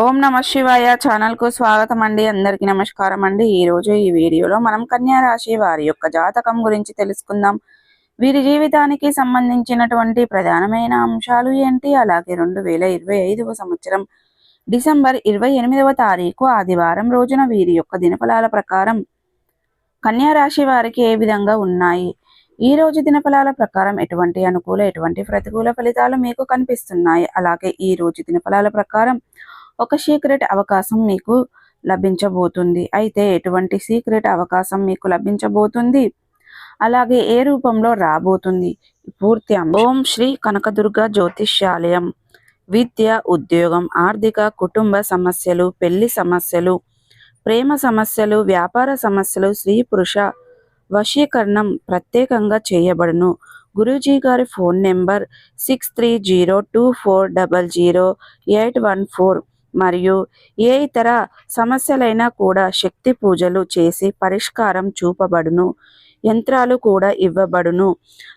ఓం నమ శివాయ ఛానల్కు స్వాగతం అండి అందరికీ నమస్కారం అండి ఈ రోజు ఈ వీడియోలో మనం కన్యా రాశి వారి యొక్క జాతకం గురించి తెలుసుకుందాం. వీరి జీవితానికి సంబంధించినటువంటి ప్రధానమైన అంశాలు ఏంటి? అలాగే రెండు వేల ఇరవై ఐదవ సంవత్సరం డిసెంబర్ ఇరవై ఎనిమిదవ తారీఖు ఆదివారం రోజున వీరి యొక్క దినఫలాల ప్రకారం కన్యా రాశి వారికి ఏ విధంగా ఉన్నాయి? ఈ రోజు దినఫలాల ప్రకారం ఎటువంటి అనుకూల ఎటువంటి ప్రతికూల ఫలితాలు మీకు కనిపిస్తున్నాయి? అలాగే ఈ రోజు దినఫలాల ప్రకారం ఒక సీక్రెట్ అవకాశం మీకు లభించబోతుంది. అయితే ఎటువంటి సీక్రెట్ అవకాశం మీకు లభించబోతుంది? అలాగే ఏ రూపంలో రాబోతుంది? పూర్తి ఓం శ్రీ కనకదుర్గ జ్యోతిష్యాలయం. విద్య ఉద్యోగం ఆర్థిక కుటుంబ సమస్యలు పెళ్ళి సమస్యలు ప్రేమ సమస్యలు వ్యాపార సమస్యలు స్త్రీ పురుష వశీకరణం ప్రత్యేకంగా చేయబడును. గురూజీ గారి phone number six three zero two four double zero eight one four. మరియు ఏ ఇతర సమస్యలైనా కూడా శక్తి పూజలు చేసి పరిష్కారం చూపబడును. యంత్రాలు కూడా ఇవ్వబడును.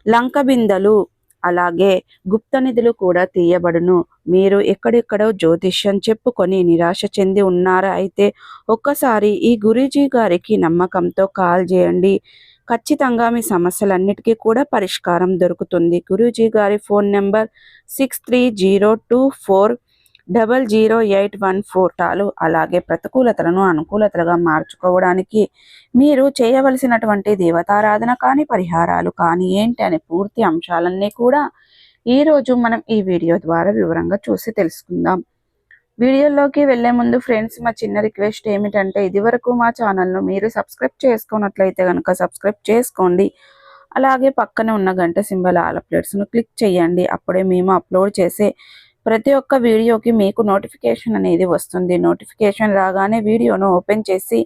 లంక బిందెలు అలాగే గుప్త నిధులు కూడా తీయబడును. మీరు ఎక్కడెక్కడో జ్యోతిష్యం చెప్పుకొని నిరాశ చెంది ఉన్నారా అయితే ఒక్కసారి ఈ గురూజీ గారికి నమ్మకంతో కాల్ చేయండి. ఖచ్చితంగా మీ సమస్యలన్నిటికీ కూడా పరిష్కారం దొరుకుతుంది. గురూజీ గారి phone number six three zero two four double zero eight one four టాలు అలాగే ప్రతికూలతలను అనుకూలతలుగా మార్చుకోవడానికి మీరు చేయవలసినటువంటి దేవతారాధన కానీ పరిహారాలు కానీ ఏంటి అనే పూర్తి అంశాలన్నీ కూడా ఈరోజు మనం ఈ వీడియో ద్వారా వివరంగా చూసి తెలుసుకుందాం. వీడియోలోకి వెళ్ళే ముందు ఫ్రెండ్స్ మా చిన్న రిక్వెస్ట్ ఏమిటంటే ఇదివరకు మా ఛానల్ను మీరు సబ్స్క్రైబ్ చేసుకున్నట్లయితే కనుక సబ్స్క్రైబ్ చేసుకోండి. అలాగే పక్కనే ఉన్న గంట సింబల్ ఆల్ అప్డేట్స్ను క్లిక్ చేయండి. అప్పుడే మేము అప్లోడ్ చేసే ప్రతి ఒక్క వీడియోకి మీకు నోటిఫికేషన్ అనేది వస్తుంది. నోటిఫికేషన్ రాగానే వీడియోను ఓపెన్ చేసి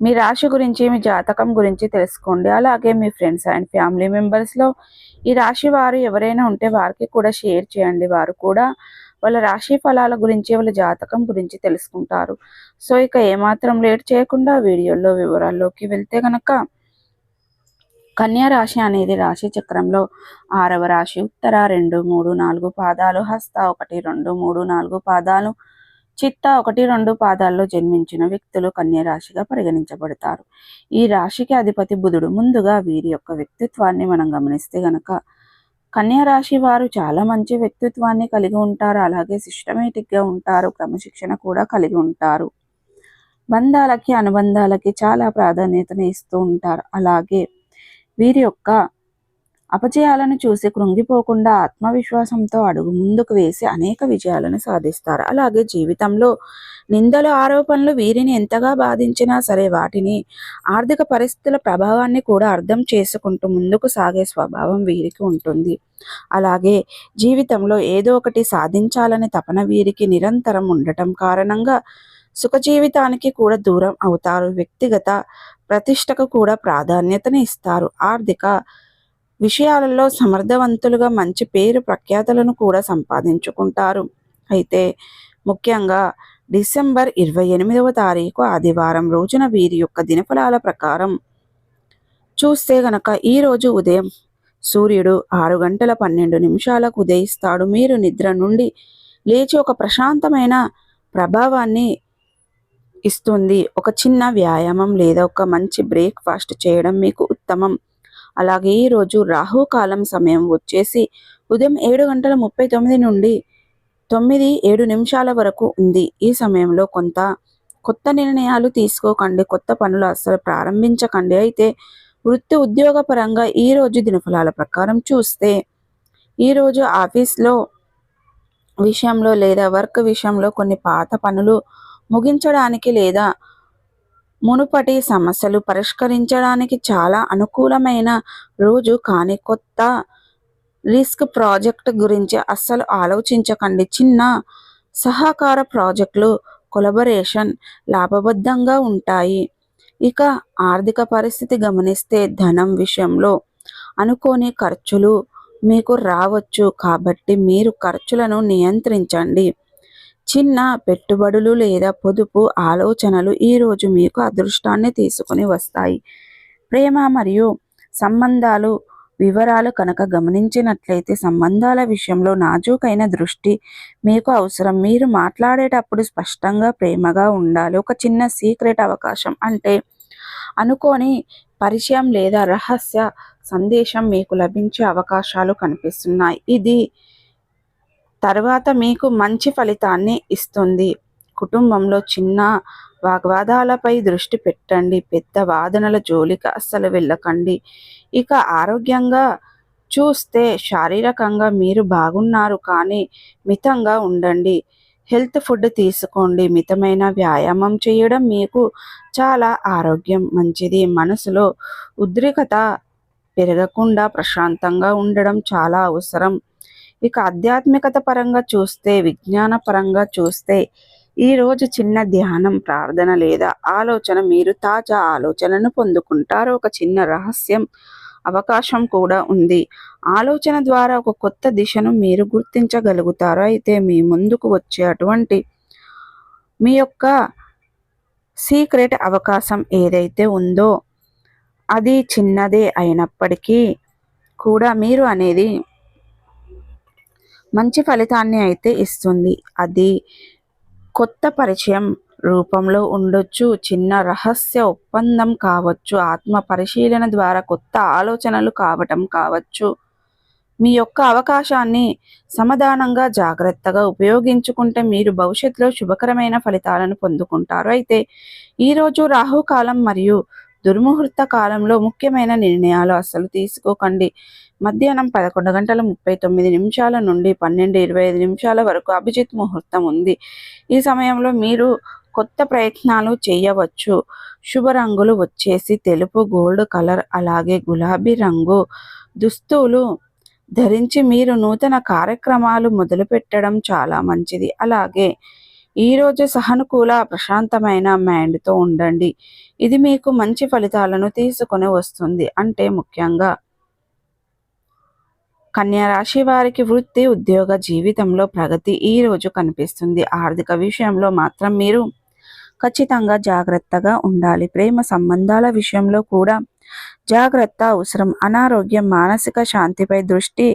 మీ రాశి గురించి మీ జాతకం గురించి తెలుసుకోండి. అలాగే మీ ఫ్రెండ్స్ అండ్ ఫ్యామిలీ మెంబర్స్లో ఈ రాశి వారు ఎవరైనా ఉంటే వారికి కూడా షేర్ చేయండి. వారు కూడా వాళ్ళ రాశి ఫలాల గురించి వాళ్ళ జాతకం గురించి తెలుసుకుంటారు. సో ఇక ఏమాత్రం లేట్ చేయకుండా వీడియోలో వివరాల్లోకి వెళ్తే కనుక కన్యా రాశి అనేది రాశి చక్రంలో ఆరవ రాశి ఉత్తర రెండు మూడు నాలుగు పాదాలు హస్త ఒకటి రెండు మూడు నాలుగు పాదాలు చిత్త ఒకటి రెండు పాదాల్లో జన్మించిన వ్యక్తులు కన్యా రాశిగా పరిగణించబడతారు. ఈ రాశికి అధిపతి బుధుడు ముందుగా వీరి యొక్క వ్యక్తిత్వాన్ని మనం గమనిస్తే గనక కన్యా రాశి వారు చాలా మంచి వ్యక్తిత్వాన్ని కలిగి ఉంటారు. అలాగే సిస్టమేటిక్గా ఉంటారు. క్రమశిక్షణ కూడా కలిగి ఉంటారు. బంధాలకి అనుబంధాలకి చాలా ప్రాధాన్యతను ఇస్తూ ఉంటారు. అలాగే వీరి యొక్క అపజయాలను చూసి కృంగిపోకుండా ఆత్మవిశ్వాసంతో అడుగు ముందుకు వేసి అనేక విజయాలను సాధిస్తారు. అలాగే జీవితంలో నిందలు ఆరోపణలు వీరిని ఎంతగా బాధించినా సరే వాటిని ఆర్థిక పరిస్థితుల ప్రభావాన్ని కూడా అర్థం చేసుకుంటూ ముందుకు సాగే స్వభావం వీరికి ఉంటుంది. అలాగే జీవితంలో ఏదో ఒకటి సాధించాలని తపన వీరికి నిరంతరం ఉండటం కారణంగా సుఖజీవితానికి కూడా దూరం అవుతారు. వ్యక్తిగత ప్రతిష్టకు కూడా ప్రాధాన్యతని ఇస్తారు. ఆర్థిక విషయాలలో సమర్థవంతులుగా మంచి పేరు ప్రఖ్యాతలను కూడా సంపాదించుకుంటారు. అయితే ముఖ్యంగా డిసెంబర్ ఇరవై ఎనిమిదవ తారీఖు ఆదివారం రోజున వీరి యొక్క దినఫలాల ప్రకారం చూస్తే గనక ఈరోజు ఉదయం సూర్యుడు ఆరు గంటల పన్నెండు నిమిషాలకు ఉదయిస్తాడు. మీరు నిద్ర నుండి లేచి ఒక ప్రశాంతమైన ప్రభావాన్ని ఇస్తుంది. ఒక చిన్న వ్యాయామం లేదా ఒక మంచి బ్రేక్ఫాస్ట్ చేయడం మీకు ఉత్తమం. అలాగే ఈరోజు రాహుకాలం సమయం వచ్చేసి ఉదయం ఏడు గంటల ముప్పై తొమ్మిది నుండి తొమ్మిది ఏడు నిమిషాల వరకు ఉంది. ఈ సమయంలో కొంత కొత్త నిర్ణయాలు తీసుకోకండి కొత్త పనులు అస్సలు ప్రారంభించకండి. అయితే వృత్తి ఉద్యోగ పరంగా ఈ రోజు దినఫలాల ప్రకారం చూస్తే ఈరోజు ఆఫీస్లో విషయంలో లేదా వర్క్ విషయంలో కొన్ని పాత పనులు ముగించడానికి లేదా మునుపటి సమస్యలు పరిష్కరించడానికి చాలా అనుకూలమైన రోజు కానీ కొత్త రిస్క్ ప్రాజెక్ట్ గురించి అస్సలు ఆలోచించకండి. చిన్న సహకార ప్రాజెక్టులు కొలబరేషన్ లాభబద్ధంగా ఉంటాయి. ఇక ఆర్థిక పరిస్థితి గమనిస్తే ధనం విషయంలో అనుకోని ఖర్చులు మీకు రావచ్చు. కాబట్టి మీరు ఖర్చులను నియంత్రించండి. చిన్న పెట్టుబడులు లేదా పొదుపు ఆలోచనలు ఈరోజు మీకు అదృష్టాన్ని తీసుకుని వస్తాయి. ప్రేమ మరియు సంబంధాలు వివరాలు కనుక గమనించినట్లయితే సంబంధాల విషయంలో నాజూకైన దృష్టి మీకు అవసరం. మీరు మాట్లాడేటప్పుడు స్పష్టంగా ప్రేమగా ఉండాలి. ఒక చిన్న సీక్రెట్ అవకాశం అంటే అనుకోని పరిచయం లేదా రహస్య సందేశం మీకు లభించే అవకాశాలు కనిపిస్తున్నాయి. ఇది తర్వాత మీకు మంచి ఫలితాన్ని ఇస్తుంది. కుటుంబంలో చిన్న వాగ్వాదాలపై దృష్టి పెట్టండి. పెద్ద వాదనల జోలికి అస్సలు వెళ్ళకండి. ఇక ఆరోగ్యంగా చూస్తే శారీరకంగా మీరు బాగున్నారు కానీ మితంగా ఉండండి. హెల్త్ ఫుడ్ తీసుకోండి. మితమైన వ్యాయామం చేయడం మీకు చాలా ఆరోగ్యం మంచిది. మనసులో ఉద్రికత పెరగకుండా ప్రశాంతంగా ఉండడం చాలా అవసరం. ఇక ఆధ్యాత్మికత పరంగా చూస్తే విజ్ఞాన పరంగా చూస్తే ఈరోజు చిన్న ధ్యానం ప్రార్థన లేదా ఆలోచన మీరు తాజా ఆలోచనను పొందుకుంటారు. ఒక చిన్న రహస్యం అవకాశం కూడా ఉంది. ఆలోచన ద్వారా ఒక కొత్త దిశను మీరు గుర్తించగలుగుతారు. అయితే మీ ముందుకు వచ్చే అటువంటి మీ యొక్క సీక్రెట్ అవకాశం ఏదైతే ఉందో అది చిన్నదే అయినప్పటికీ కూడా మీరు అనేది మంచి ఫలితాన్ని అయితే ఇస్తుంది. అది కొత్త పరిచయం రూపంలో ఉండొచ్చు చిన్న రహస్య ఒప్పందం కావచ్చు ఆత్మ పరిశీలన ద్వారా కొత్త ఆలోచనలు కావటం కావచ్చు. మీ యొక్క అవకాశాన్ని సమాధానంగా జాగ్రత్తగా ఉపయోగించుకుంటే మీరు భవిష్యత్తులో శుభకరమైన ఫలితాలను పొందుకుంటారు. అయితే ఈరోజు రాహుకాలం మరియు దుర్ముహూర్త కాలంలో ముఖ్యమైన నిర్ణయాలు అస్సలు తీసుకోకండి. మధ్యాహ్నం పదకొండు గంటల ముప్పై తొమ్మిది నిమిషాల నుండి పన్నెండు ఇరవై ఐదు నిమిషాల వరకు అభిజిత్ ముహూర్తం ఉంది. ఈ సమయంలో మీరు కొత్త ప్రయత్నాలు చేయవచ్చు. శుభ రంగులు వచ్చేసి తెలుపు గోల్డ్ కలర్ అలాగే గులాబీ రంగు దుస్తులు ధరించి మీరు నూతన కార్యక్రమాలు మొదలుపెట్టడం చాలా మంచిది. అలాగే ఈరోజు సహనుకూల ప్రశాంతమైన మైండ్తో ఉండండి. ఇది మీకు మంచి ఫలితాలను తీసుకొని వస్తుంది. అంటే ముఖ్యంగా రాశి వారికి వృత్తి ఉద్యోగ జీవితంలో ప్రగతి ఈ రోజు కనిపిస్తుంది. ఆర్థిక విషయంలో మాత్రం మీరు ఖచ్చితంగా జాగ్రత్తగా ఉండాలి. ప్రేమ సంబంధాల విషయంలో కూడా జాగ్రత్త అవసరం. అనారోగ్యం మానసిక శాంతిపై దృష్టి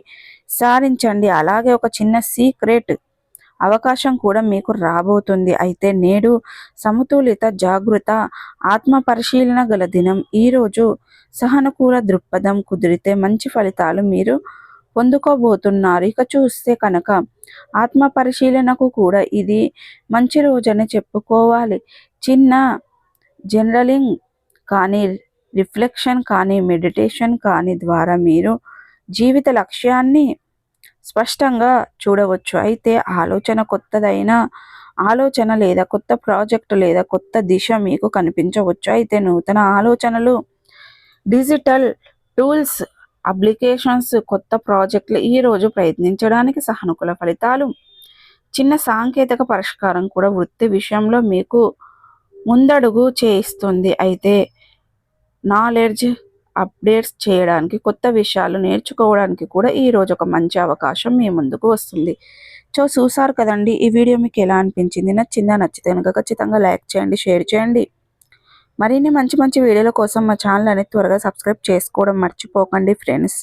సారించండి. అలాగే ఒక చిన్న సీక్రెట్ అవకాశం కూడా మీకు రాబోతుంది. అయితే నేడు సమతులిత జాగృత ఆత్మ పరిశీలన గల దినం. ఈరోజు సహనుకూల దృక్పథం కుదిరితే మంచి ఫలితాలు మీరు పొందుకోబోతున్నారు. ఇక చూస్తే కనుక ఆత్మ పరిశీలనకు కూడా ఇది మంచి రోజని చెప్పుకోవాలి. చిన్న జనరలింగ్ కానీ రిఫ్లెక్షన్ కానీ మెడిటేషన్ కానీ ద్వారా మీరు జీవిత లక్ష్యాన్ని స్పష్టంగా చూడవచ్చు. అయితే ఆలోచన కొత్తదైన ఆలోచన లేదా కొత్త ప్రాజెక్ట్ లేదా కొత్త దిశ మీకు కనిపించవచ్చు. అయితే నూతన ఆలోచనలు డిజిటల్ టూల్స్ అప్లికేషన్స్ కొత్త ప్రాజెక్టులు ఈరోజు ప్రయత్నించడానికి సహనుకూల ఫలితాలు. చిన్న సాంకేతిక పరిష్కారం కూడా వృత్తి విషయంలో మీకు ముందడుగు చేయిస్తుంది. అయితే నాలెడ్జ్ అప్డేట్స్ చేయడానికి కొత్త విషయాలు నేర్చుకోవడానికి కూడా ఈరోజు ఒక మంచి అవకాశం మీ ముందుకు వస్తుంది. సో చూసారు కదండి ఈ వీడియో మీకు ఎలా అనిపించింది? నచ్చిందా? నచ్చితే కనుక ఖచ్చితంగా లైక్ చేయండి షేర్ చేయండి. మరిన్ని మంచి మంచి వీడియోల కోసం మా ఛానల్ అనేది త్వరగా సబ్స్క్రైబ్ చేసుకోవడం మర్చిపోకండి ఫ్రెండ్స్.